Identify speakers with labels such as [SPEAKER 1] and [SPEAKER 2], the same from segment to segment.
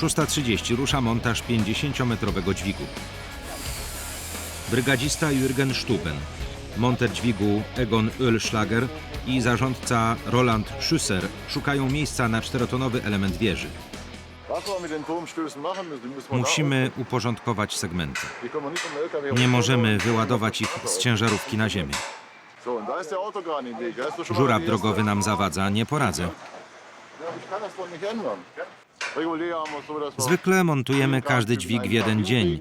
[SPEAKER 1] 6.30 rusza montaż 50-metrowego dźwigu. Brygadzista Jürgen Stuben, monter dźwigu Egon Ölschlager i zarządca Roland Schüsser szukają miejsca na czterotonowy element wieży. Musimy uporządkować segmenty. Nie możemy wyładować ich z ciężarówki na ziemię. Żuraw drogowy nam zawadza, nie poradzę. Zwykle montujemy każdy dźwig w jeden dzień,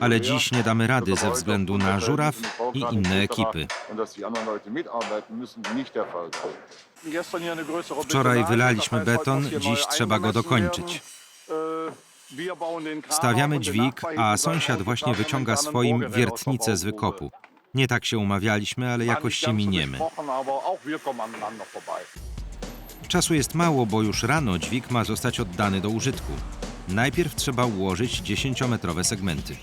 [SPEAKER 1] ale dziś nie damy rady ze względu na żuraw i inne ekipy. Wczoraj wylaliśmy beton, dziś trzeba go dokończyć. Stawiamy dźwig, a sąsiad właśnie wyciąga swoim wiertnicę z wykopu. Nie tak się umawialiśmy, ale jakoś się miniemy. Czasu jest mało, bo już rano dźwig ma zostać oddany do użytku. Najpierw trzeba ułożyć 10-metrowe segmenty.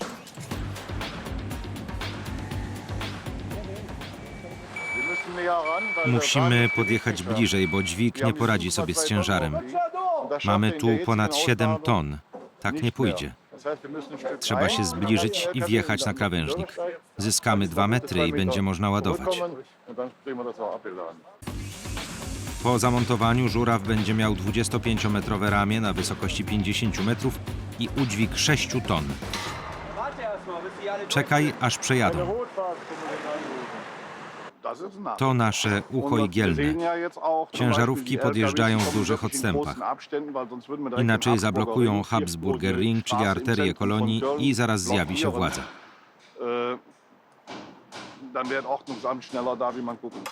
[SPEAKER 1] Musimy podjechać bliżej, bo dźwig nie poradzi sobie z ciężarem. Mamy tu ponad 7 ton. Tak nie pójdzie. Trzeba się zbliżyć i wjechać na krawężnik. Zyskamy 2 metry i będzie można ładować. Po zamontowaniu żuraw będzie miał 25-metrowe ramię na wysokości 50 metrów i udźwig 6 ton. Czekaj, aż przejadą. To nasze ucho igielne. Ciężarówki podjeżdżają w dużych odstępach. Inaczej zablokują Habsburger Ring, czyli arterię kolonii i zaraz zjawi się władza.
[SPEAKER 2] Dann wäre Ordnungsamt schneller da, wie man gucken.